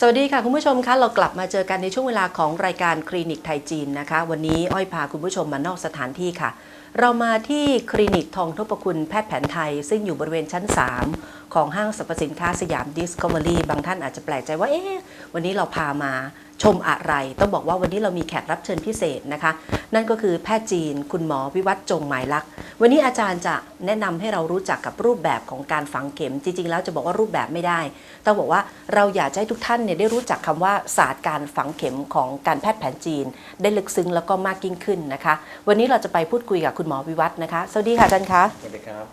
สวัสดีค่ะ คุณผู้ชมคะเรากลับมาเจอกันในช่วงเวลาของรายการคลินิกไทยจีนนะคะ วันนี้อ้อยพาคุณผู้ชมมานอกสถานที่ค่ะเรามาที่คลินิกทองทบคุณแพทย์แผนไทย ซึ่งอยู่บริเวณชั้น 3 ของห้างสรรพสินค้าสยามดิสคัฟเวอรี่บางท่านอาจจะแปลกใจว่า เอ๊ะ วันนี้เราพามาชมอะไร ต้องบอกว่าวันนี้เรามีแขกรับเชิญพิเศษนะคะ นั่นก็คือแพทย์จีน คุณหมอวิวัฒน์จงหมายลักษ์วันนี้อาจารย์จะแนะนำให้เรารู้จักกับรูปแบบของการฝังเข็ม จริง ๆ แล้วจะบอกว่ารูปแบบไม่ได้ ต้องบอกว่าเราอยากให้ทุกท่านเนี่ยได้รู้จักคำว่าศาสตร์การฝังเข็มของการแพทย์แผนจีน ได้ลึกซึ้งแล้วก็มากยิ่งขึ้นนะคะ วันนี้เราจะไปพูดคุยกับคุณหมอวิวัฒน์นะคะ สวัสดีค่ะอาจารย์คะสวัสดีครับ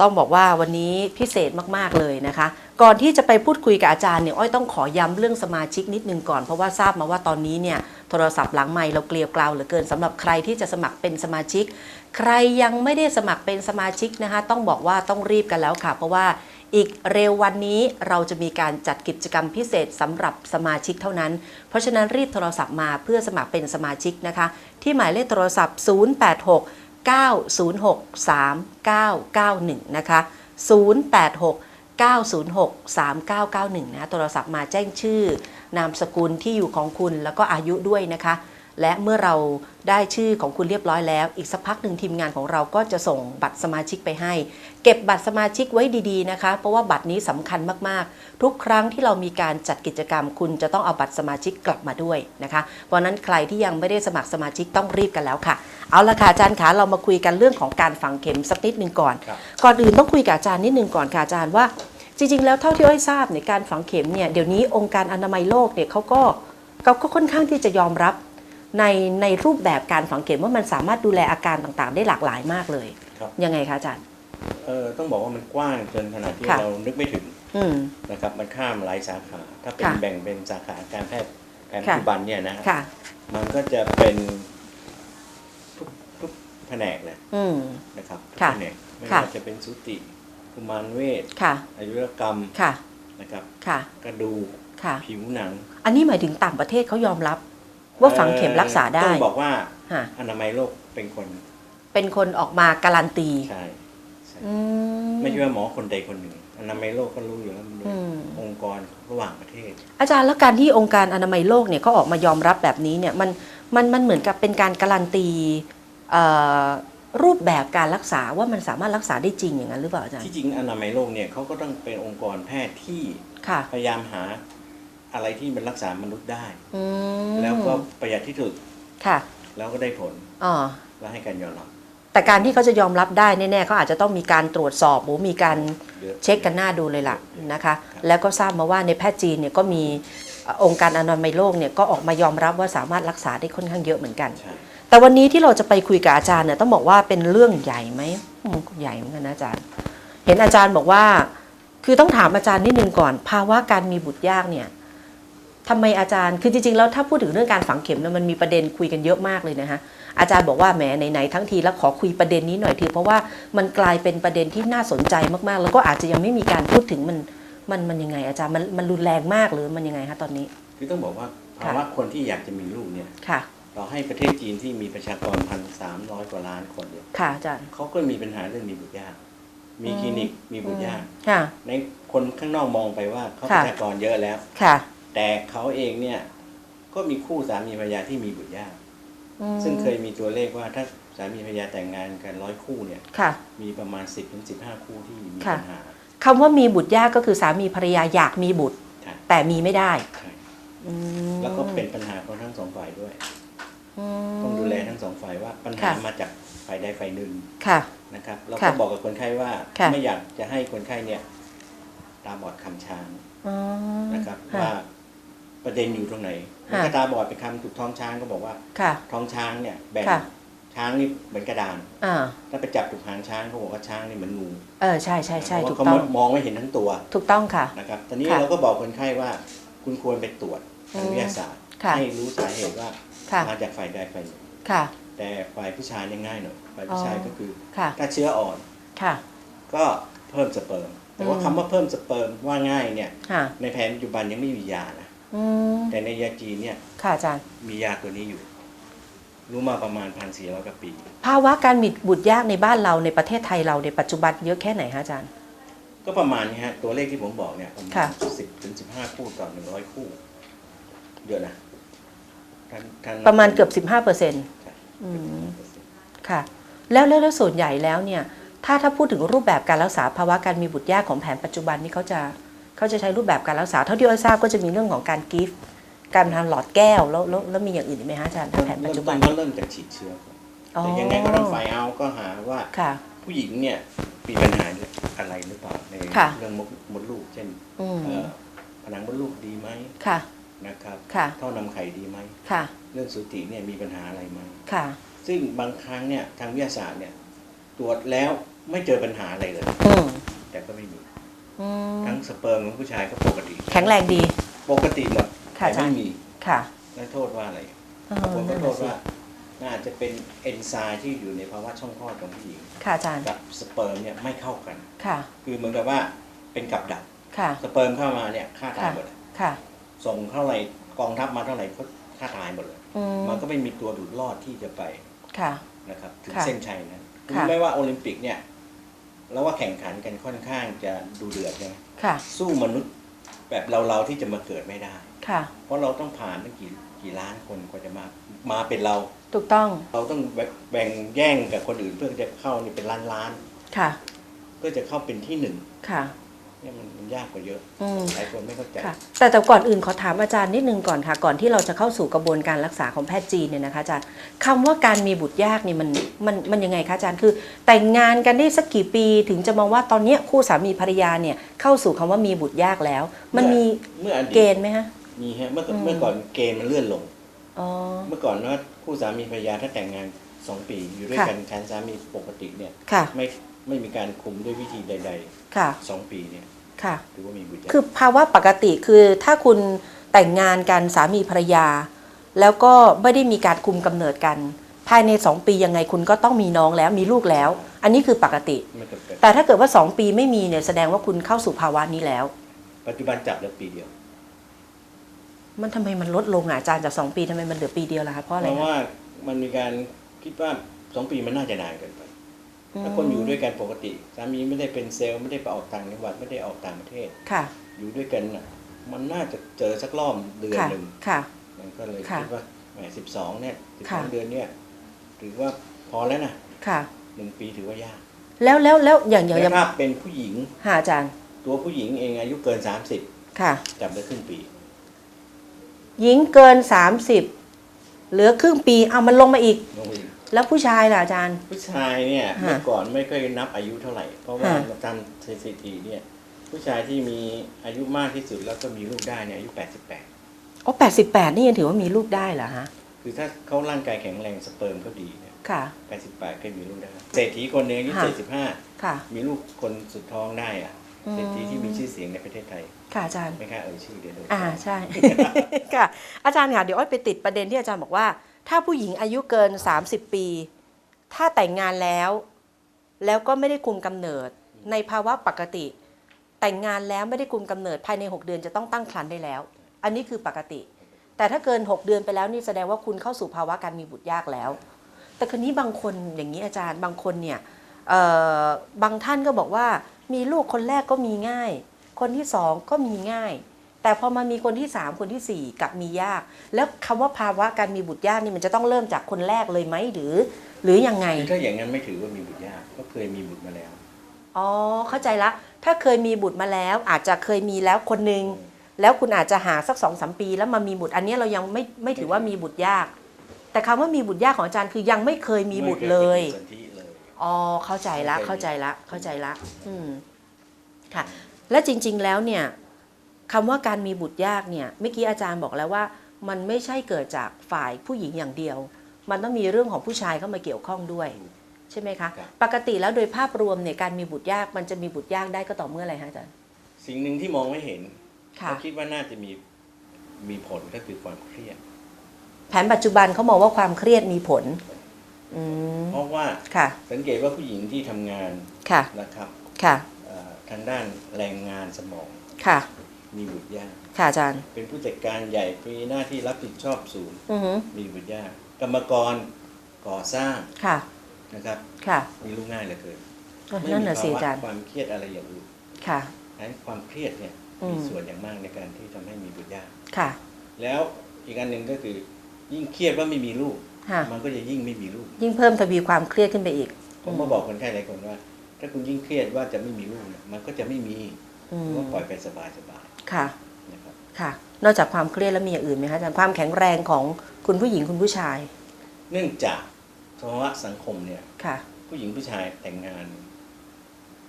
ต้องบอกว่าวันนี้พิเศษมากๆเลยนะคะ ก่อนที่จะไปพูดคุยกับอาจารย์เนี่ยอ้อยต้องขอย้ำเรื่องสมาชิกนิดนึงก่อน เพราะว่าทราบมาว่าตอนนี้เนี่ยโทรศัพท์หลังไมค์เราเกลียวกราวเหลือเกินสำหรับใครที่จะสมัครเป็นสมาชิก ใครยังไม่ได้สมัครเป็นสมาชิกนะคะ ต้องบอกว่าต้องรีบกันแล้วค่ะ เพราะว่า อีกเร็ววันนี้เราจะมีการจัดกิจกรรมพิเศษสำหรับสมาชิกเท่านั้น เพราะฉะนั้นรีบโทรศัพท์มาเพื่อสมัครเป็นสมาชิกนะคะ ที่หมายเลขโทรศัพท์ 086 906 3991 นะคะ 086 906 3991 นะ โทรศัพท์มาแจ้งชื่อนามสกุลที่อยู่ของคุณแล้วก็อายุด้วยนะคะ และเมื่อเราได้ชื่อของคุณเรียบร้อยแล้ว อีกสักพักหนึ่งทีมงานของเราก็จะส่งบัตรสมาชิกไปให้ เก็บบัตรสมาชิกไว้ดีๆนะคะ เพราะว่าบัตรนี้สำคัญมากๆ ทุกครั้งที่เรามีการจัดกิจกรรม คุณจะต้องเอาบัตรสมาชิกกลับมาด้วยนะคะเพราะฉะนั้นใครที่ยังไม่ได้สมัครสมาชิกต้องรีบกันแล้วค่ะ เอาละค่ะอาจารย์คะเรามาคุยกันเรื่องของการฝังเข็มสักนิดหนึ่งก่อนครับก่อนอื่นต้องคุยกับอาจารย์นิดหนึ่งก่อนค่ะอาจารย์ว่าจริงๆ แล้วเท่าที่อ้อยทราบในการฝังเข็มเนี่ยเดี๋ยวนี้องค์การอนามัยโลกเนี่ยเขาก็เขาก็ค่อนข้างที่จะยอมรับ ในในรูปแบบการฝังเข็มว่ามันสามารถดูแลอาการต่างๆ ได้หลากหลายมากเลย ครับ ยังไงคะอาจารย์ เออต้องบอกว่ามันกว้างจนขนาดที่ค่ะ เรานึกไม่ถึงอืม นะครับมันข้ามหลายสาขา ถ้าเป็นค่ะแบ่งเป็นสาขาการแพทย์แผนปัจค่ะ จุบันเนี่ยนะค่ะ มันก็จะเป็นทุกทุกแผนกเลยอืม นะครับทุกค่ะแผนกไม่ค่ะ ว่าจะเป็นสุติกุมารเวชค่ะ อายุรกรรมค่ะ นะครับ ค่ะ กระดูกค่ะ ผิวหนัง อันนี้หมายถึงต่างประเทศเขายอมรับ ว่าฝังเข็มรักษาได้ต้องบอกว่าฮะอนามัยโลกเป็นคน เป็นคนออกมาการันตีใช่ใช่อืมไม่ใช่ว่าหมอคนใดคนหนึ่งอนามัยโลกก็รู้อยู่แล้วมันเป็นอืมองค์กรระหว่างประเทศ อาจารย์แล้วการที่องค์การอนามัยโลกเนี่ยเขาออกมายอมรับแบบนี้เนี่ยมันมันมันเหมือนกับเป็นการการันตีเอ่อรูปแบบการรักษาว่ามันสามารถรักษาได้จริงอย่างนั้นหรือเปล่าอาจารย์ที่จริงอนามัยโลกเนี่ยเขาก็ต้องเป็นองค์กรแพทย์ที่ค่ะพยายามหา อะไรที่มันรักษามนุษย์ได้ อืมแล้วก็ประหยัดที่สุดค่ะแล้วก็ได้ผลอ๋อและให้การยอมรับแต่การที่เขาจะยอมรับได้แน่ๆเขาอาจจะต้องมีการตรวจสอบหรือมีการเยอะ เช็คกันหน้าดูเลยล่ะนะคะครับแล้วก็ทราบมาว่าในแพทย์จีนเนี่ยก็มีเอ่อองค์การอนามัยโลกเนี่ยก็ออกมายอมรับว่าสามารถรักษาได้ค่อนข้างเยอะเหมือนกัน ใช่ แต่วันนี้ที่เราจะไปคุยกับอาจารย์เนี่ยต้องบอกว่าเป็นเรื่องใหญ่ไหมอืมก็ใหญ่เหมือนกันนะอาจารย์ เห็นอาจารย์บอกว่า คือต้องถามอาจารย์นิดนึงก่อน ภาวะการมีบุตรยากเนี่ย ทำไมอาจารย์ คือจริงๆ แล้วถ้าพูดถึงเรื่องการฝังเข็มเนี่ยมันมีประเด็นคุยกันเยอะมากเลยนะฮะ อาจารย์บอกว่าแหมไหนๆทั้งทีแล้วขอคุยประเด็นนี้หน่อยทีเพราะว่ามันกลายเป็นประเด็นที่น่าสนใจมากๆ แล้วก็อาจจะยังไม่มีการพูดถึงมันมันมันยังไง อาจารย์มันมันรุนแรงมากหรือมันยังไงคะตอนนี้ คือต้องบอกว่าค่ะภาวะคนที่อยากจะมีลูกเนี่ยค่ะ เราให้ประเทศจีนที่มีประชากรพันสามร้อยกว่าล้านคนเนี่ยค่ะอาจารย์ เขาก็มีปัญหาเรื่องมีบุตรยาก มีคลินิกมีบุตรยากค่ะ ในคนข้างนอกมองไปว่าเขาปค่ะ ระชากรเยอะแล้ว ค่ะ แต่เขาเองเนี่ย ก็มีคู่สามีภรรยาที่มีบุตรยากอืมซึ่งเคยมีตัวเลขว่าถ้าสามีภรรยาแต่งงานกันร้อยคู่เนี่ยค่ะมีประมาณ10-15ถึง15คู่ที่มีค่ะปัญหาคำว่ามีบุตรยากก็คือสามีภรรยาอยากมีบุตรใช่แต่มีไม่ได้ใช่อืมแล้วก็เป็นปัญหาของทั้งสองฝ่ายด้วยอืมต้องดูแลทั้งสองฝ่ายว่าปัญหาค่ะมาจากฝ่ายใดฝ่ายหนึ่งค่ะนะครับเราค่ะก็บอกกับคนไข้ว่าค่ะไม่อยากจะให้คนไข้เนี่ยตาบอดคำช้างอ๋อนะครับค่ะว่า ประเด็นอยู่ตรงไหนค่ะถ้าตาบอดไปคำถูกท้องช้างก็บอกว่าค่ะท้องช้างเนี่ยแบ่งค่ะช้างนี่เหมือนกระดานอ่าถ้าไปจับถูกหางช้างเขาบอกว่าช้างนี่เหมือนงูเออใช่ใช่ใช่เพถูราะกเขาต้องมองไม่เห็นทั้งตัว ถูกต้องค่ะนะครับ ตอนนี้ค่ะเราก็บอกคนไข้ว่าคุณควรไปตรวจทางอืมวิทยาศาสตร์ค่ะให้รู้สาเหตุว่าค่ะมาจากฝ่ายใดฝ่ายหนึ่งค่ะแต่ฝ่ายผู้ชายเนี่ยง่ายหน่อยฝ่ายผู้ชายอ๋อก็คือค่ะถ้าเชื้ออ่อนค่ะก็เพิ่มสเปิร์มแต่ว่าอืมคำว่าเพิ่มสเปิร์มว่าง่ายเนี่ยค่ะในแผนปัจจุบันยังไม่มียานะ อืมแต่ในยาจีนเนี่ยค่ะอาจารย์ มียาตัวนี้อยู่ รู้มาประมาณพันสี่ร้อยกว่าปี ภาวะการมีบุตรยากในบ้านเราในประเทศไทยเราในปัจจุบันเยอะแค่ไหนคะอาจารย์ก็ก็ประมาณนี้ฮะตัวเลขที่ผมบอกเนี่ยประมาณค่ะ สิบถึงสิบห้าคู่ต่อหนึ่งร้อยคู่เยอะนะท่านท่านประมาณเกือบ 15เปอร์เซ็นต์ ใช่อืม ค่ะ แล้วแล้วแล้วส่วนใหญ่แล้วเนี่ย ถ้าถ้าพูดถึงรูปแบบการรักษาภาวะการมีบุตรยากของแผนปัจจุบันนี่เขาจะ เขาจะใช้รูปแบบการรักษา เท่าที่อ้อยทราบก็จะมีเรื่องของการกิฟต์การทานหลอดแก้วแล้วแล้วแล้วมีอย่างอื่นอีกไหมฮะอาจารย์ถ้าแผนปัจจุบันเริ่มต้นก็เริ่มจากฉีดเชื้อก่อนอ๋อแต่ยังไงก็ต้องไฟเอาก็หาว่าค่ะ ผู้หญิงเนี่ยมีปัญหาอะไรหรือเปล่าในค่ะเรื่องมดมดลูก เช่นอืม เอ่อผนังมดลูกดีไหมค่ะ นะครับค่ะ ท่อนำไข่ดีไหมค่ะ เรื่องสูติเนี่ยมีปัญหาอะไรไหมค่ะ ซึ่งบางครั้งเนี่ยทางวิทยาศาสตร์เนี่ยตรวจแล้วไม่เจอปัญหาอะไรเลย อืม แต่ก็ไม่มีอืม ทั้งสเปิร์มของผู้ชายก็ปกติ แข็งแรงดี ปกติหมดค่ะแต่อาจารไม่ย์มีค่ะแล้วโทษว่าอะไรเออบางคนก็นั่นโทน่ะษสิว่าน่าจะเป็นเอนไซม์ที่อยู่ในภาวะช่องคลอดของผู้หญิงค่ะอาจารย์กับสเปิร์มเนี่ยไม่เข้ากันค่ะ คือเหมือนกับว่าเป็นกับดักค่ะสเปิร์มเข้ามาเนี่ยฆ่าตายหมดเลยค่ะ ส่งเท่าไหร่กองทัพมาเท่าไหร่ก็ฆ่าตายหมดเลยอืมมันก็ไม่มีตัวดูดรอดที่จะไปค่ะนะครับถึงค่ะเส้นชัยนั้นถึงค่ะไม่ว่าโอลิมปิกเนี่ย แล้วว่าแข่งขันกันค่อนข้างจะดูเดือดใช่ไหมค่ะ สู้มนุษย์แบบเราๆที่จะมาเกิดไม่ได้ ค่ะ เพราะเราต้องผ่านตั้งกี่กี่ล้านคนกว่าจะมามาเป็นเรา ถูกต้อง เราต้องแบ่งแบ่งแย่งกับคนอื่นเพื่อจะเข้านี่เป็นล้านล้านค่ะๆเพื่อจะเข้าเป็นที่หนึ่งค่ะ เนี่ยมันมันยากกว่าเยอะอืม หลายคนไม่เข้าใจ ค่ะแต่แต่ก่อนอื่นขอถามอาจารย์นิดนึงก่อนค่ะ ก่อนที่เราจะเข้าสู่กระบวนการรักษาของแพทย์จีนเนี่ยนะคะอาจารย์คำว่าการมีบุตรยากนี่มันมันมันยังไงคะอาจารย์คือ แต่งงานกันได้สักกี่ปีถึงจะมองว่าตอนเนี้ยคู่สามีภรรยาเนี่ยเข้าสู่คำว่ามีบุตรยากแล้ว มันมีเมื่ออดีเกตณฑ์ไหมฮะ มีฮะเมื่อก่อนอืม เมื่อก่อนเกณฑ์มันเลื่อนลง อ๋อ เมื่อก่อนว่าคู่สามีภรรยาถ้าแต่งงานสองปีอยู่ด้วยค่ะ กันฉันสามีปกติเนี่ย ค่ะ ไม่ไม่มีการคุมด้วยวิธีใด ค่ะๆสองปีเนี่ยค่ะถือว่ามีบุตรยากคือภาวะปกติคือถ้าคุณแต่งงานกันสามีภรรยา แล้วก็ไม่ได้มีการคุมกำเนิดกัน ภายใน2ปียังไงคุณก็ต้องมีน้องแล้วมีลูกแล้ว อันนี้คือปกติไม่เกิดเกิดแต่ถ้าเกิดว่า2ปีไม่มีเนี่ยแสดงว่าคุณเข้าสู่ภาวะนี้แล้ว ปัจจุบันจับแล้วปีเดียว มันทำไมมันลดลงอะอาจารย์จาก2ปีทำไมมันเหลือปีเดียวล่ะคะเพราะอะไรเพราะคะว่ามันมีการคิดว่าสองปีมันน่าจะนานเกินไป ถ้าคนอยู่ด้วยกันปกติสามีไม่ได้เป็นเซลล์ไม่ได้ไปออกต่างจังหวัดไม่ได้ออกต่างประเทศค่ะ อยู่ด้วยกันน่ะ มันน่าจะเจอสักรอบเดือนค่ะหนึ่งค่ะมันก็เลยค่ะคิดว่าแหมสิบสองเนี่ยสิบสค่ะองเดือนเนี่ยถือว่าพอแล้วนะค่ะหนึ่งปีถือว่ายาก แล้วแล้วแล้วอย่างอย่างอแล้ย่างวถ้าเป็นผู้หญิงหาอาจารย์ ตัวผู้หญิงเองอายุเกินสามสิบค่ะจับได้ครึ่งปี หญิงเกิน30เหลือครึ่งปีเอามันลงมาอีกน้องผู้หญิง แล้วผู้ชายล่ะอาจารย์ ผู้ชายเนี่ยฮะเมื่อก่อนไม่ค่อยนับอายุเท่าไหร่ เพราะว่าฮะตามสถิติเนี่ย ผู้ชายที่มีอายุมากที่สุดแล้วก็มีลูกได้เนี่ยอายุ 88 อ๋อ 88 นี่ยังถือว่ามีลูกได้เหรอฮะ คือถ้าเขาร่างกายแข็งแรงสเปิร์มเขาดีเนี่ยค่ะ 88ก็มีลูกได้ เศรษฐีคนหนึงอายุฮะ75ค่ะ มีลูกคนสุดท้องได้อะอืมเศรษฐีที่มีชื่อเสียงในประเทศไทย ค่ะอาจารย์ ไม่ค่าเอ่ยชื่อเดี๋ยวโดนอ่าใช่ ค่ะ อาจารย์ค่ะเดี๋ยวอ้อยไปติดประเด็นที่อาจารย์บอกว่า ถ้าผู้หญิงอายุเกิน 30 ปี ถ้าแต่งงานแล้ว แล้วก็ไม่ได้คุมกำเนิด ในภาวะปกติ แต่งงานแล้วไม่ได้คุมกำเนิดภายใน 6 เดือนจะต้องตั้งครรภ์ได้แล้ว อันนี้คือปกติ แต่ถ้าเกิน 6 เดือนไปแล้วนี่แสดงว่าคุณเข้าสู่ภาวะการมีบุตรยากแล้ว แต่คนนี้บางคนอย่างนี้อาจารย์บางคนเนี่ยบางท่านก็บอกว่ามีลูกคนแรกก็มีง่าย คนที่สองก็มีง่าย แต่พอมามีคนที่สามคนที่สี่กลับมียาก แล้วคำว่าภาวะการมีบุตรยากนี่มันจะต้องเริ่มจากคนแรกเลยไหมหรือ หรือยังไงคือถ้าอย่างนั้นไม่ถือว่ามีบุตรยากก็เคยมีบุตรมาแล้วอ๋อเข้าใจละ ถ้าเคยมีบุตรมาแล้ว อาจจะเคยมีแล้วคนหนึ่งแล้วคุณอาจจะหาสักสองสามปี แล้วมามีบุตร อันนี้เรายังไม่ไม่ถือว่ามีบุตรยาก แต่คำว่ามีบุตรยากของอาจารย์คือยังไม่เคยมีบุตรเลยไม่คปฏิสนธิเลยอ๋อเข้าใจละไม่เคยมีเข้าใจละเข้าใจละ อืมค่ะ และจริง ๆ แล้วเนี่ย คำว่าการมีบุตรยากเนี่ยเมื่อกี้อาจารย์บอกแล้วว่า มันไม่ใช่เกิดจากฝ่ายผู้หญิงอย่างเดียว มันต้องมีเรื่องของผู้ชายเข้ามาเกี่ยวข้องด้วยใช่ไหมคะครับปกติแล้วโดยภาพรวมเนี่ยการมีบุตรยากมันจะมีบุตรยากได้ก็ต่อเมื่ออะไรฮะอาจารย์ สิ่งหนึ่งที่มองไม่เห็นค่ะเขาคิดว่าน่าจะมีมีผลก็คือความเครียด แผนปัจจุบันเขามองว่าความเครียดมีผลอืมเพราะว่าค่ะ สังเกตว่าผู้หญิงที่ทำงานค่ะนะครับ ค่ะเอ่อทางด้านแรงงานสมองค่ะ มีบุตรยากค่ะอาจารย์ เป็นผู้จัดการใหญ่มีหน้าที่รับผิดชอบสูงอือหือมีบุตรยากกรรมกรก่อสร้างค่ะ นะครับ ค่ะมีลูกง่ายเหลือเกินเออไม่นั่นมีน่ะสิภาวะอาจารย์ความเครียดอะไรอย่างอื่นค่ะดังนั้นความเครียดเนี่ยอืม มีส่วนอย่างมากในการที่ทำให้มีบุตรยาก ค่ะแล้วอีกอันหนึ่งก็คือ ยิ่งเครียดว่าไม่มีลูก ค่ะมันก็จะยิ่งไม่มีลูก ยิ่งเพิ่มทวีความเครียดขึ้นไปอีกผมมาบอกคนไข้หลายคนว่า ถ้าคุณยิ่งเครียดว่าจะไม่มีลูกเนี่ยมันก็จะไม่มีอืมก็ปล่อยไปสบายสบาย ค่ะๆนะครับค่ะ นอกจากความเครียดแล้วมีอย่างอื่นไหมคะอาจารย์ความแข็งแรงของคุณผู้หญิงคุณผู้ชายเนื่องจากภาวะสังคมเนี่ย ค่ะ ผู้หญิงผู้ชายแต่งงาน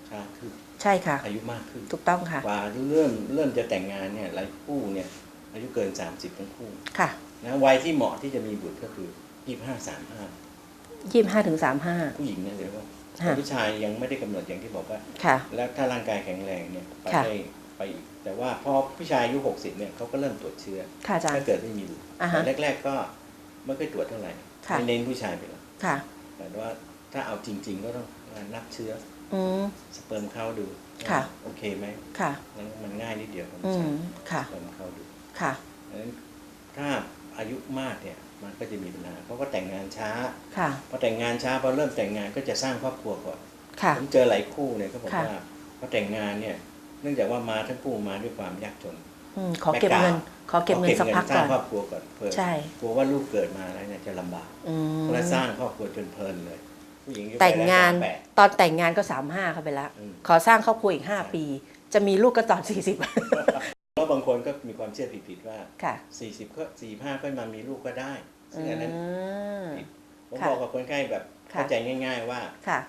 ช้าขึ้นใช่ค่ะ อายุมากขึ้นถูกต้องค่ะ กว่าที่เริ่มเริ่มจะแต่งงานเนี่ยหลายคู่เนี่ย อายุเกิน 30ทั้งคู่ค่ะนะวัยที่เหมาะที่จะมีบุตรก็คือ25 35ยี่ห้าถึงสามห้าผู้หญิงเนี่ยเดี๋ยวว่าค่ะ ผู้ชายยังไม่ได้กำหนดอย่างที่บอกว่า ค่ะ แล้วถ้าร่างกายแข็งแรงเนี่ยไปค่ะ ได้ ไปอีก แต่ว่าพอผู้ชายอายุ60เนี่ยเขาก็เริ่มตรวจเชื้อค่ะอาจารถ้าย์เกิดไม่มีบุตรอ่าฮะแต่แรก ๆ ก็ไม่ค่อยตรวจเท่าไหร่ค่ะ ไม่เน้นผู้ชายไปหรอกค่ะ แต่ว่าถ้าเอาจริง ๆ ก็ต้องนับเชื้ออืม สเปิร์มเข้าดูค่ะโอเคไหมค่ะ มันมันง่ายนิดเดียวของอืผู้ชายมค่ะ สเปิร์มเข้าดูค่ะดังนั้นถ้าอายุมากเนี่ยมันก็จะมีปัญหาเพราะว่าแต่งงานช้า ค่ะ พอแต่งงานช้าพอเริ่มแต่งงานก็จะสร้างครอบครัวก่อน ค่ะ ผมเจอหลายคู่เนี่ยเขาบอกค่ะ ว่าพอแต่งงานเนี่ย เนื่องจากว่ามาทั้งคู่มาด้วยความยากจนอืมขอเก็บเงิน ขอเก็บเงินสักพักสร้าก่องนครอบครัวก่อนเพื่อใช่กลัวว่าลูกเกิดมาแล้วเนี่ยจะลำบากอืมก็เลยสร้างครอบครัวจนเพลินเลย ผู้หญิงก็ไปแต่งงานได้38ตอนแต่งงานก็สามห้าเข้าไปแล้วอืมขอสร้างครอบครัวอีกห้าปี จะมีลูกก็ตอนสี่สิบแล้วบางคนก็มีความเชื่อผิดๆว่าค่ะ40ก็45ก็มามีลูกก็ได้ซึ่งอันนั้นอืมผมค่ะบอกกับคนไข้แบบค่ะเข้าใจง่าย ๆว่าค่ะ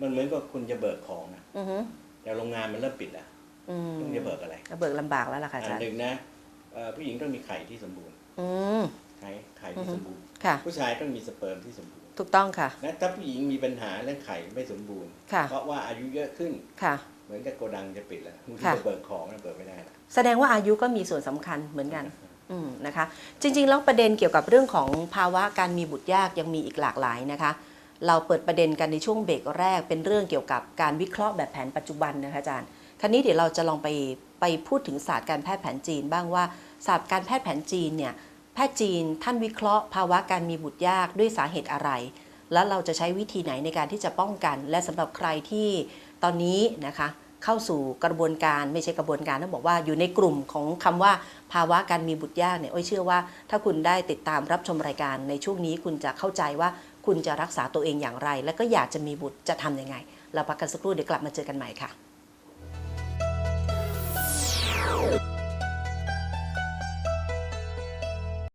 มันเหมือนกับคุณจะเบิกของอะอือฮึแต่โรงงานมันเริ่มปิดแล้ว อืมคุณจะเบิกอะไรก็เบิกลำบากแล้วล่ะค่ะอาอัจานรย์หนึ่งนะเอ่อผู้หญิงต้องมีไข่ที่สมบูรณ์อืมไข่ไข่ที่สมบูรณ์ค่ะผู้ชายต้องมีสเปิร์มที่สมบูรณ์ถูกต้องค่ะนะถ้าผู้หญิงมีปัญหาเรื่องไข่ไม่สมบูรณ์ค่ะเพราะว่าอายุเยอะขึ้นค่ะเหมือนกับโกดังจะปิดแล้วคุณค่ะจะเบิกของแล้วเบิกไม่ได้ละแสดงว่าอายุก็มีส่วนสำคัญเหมือนกันอืมนะคะ จริงๆแล้วประเด็นเกี่ยวกับเรื่องของภาวะการมีบุตรยากยังมีอีกหลากหลายนะคะ เราเปิดประเด็นกันในช่วงเบรกแรกเป็นเรื่องเกี่ยวกับการวิเคราะห์แบบแผนปัจจุบันนะคะอาจารย์ คราวนี้เดี๋ยวเราจะลองไปไปพูดถึงศาสตร์การแพทย์แผนจีนบ้างว่าศาสตร์การแพทย์แผนจีนเนี่ยแพทย์จีนท่านวิเคราะห์ ภาวะการมีบุตรยากด้วยสาเหตุอะไร แล้วเราจะใช้วิธีไหนในการที่จะป้องกัน และสำหรับใครที่ตอนนี้นะคะเข้าสู่กระบวนการไม่ใช่กระบวนการต้องบอกว่าอยู่ในกลุ่มของคำว่าภาวะการมีบุตรยากเนี่ยอ้อยเชื่อว่า ถ้าคุณได้ติดตามรับชมรายการในช่วงนี้คุณจะเข้าใจว่าคุณจะรักษาตัวเองอย่างไร และก็อยากจะมีบุตรจะทำยังไง เราพักกันสักครู่เดี๋ยวกลับมาเจอกันใหม่ค่ะ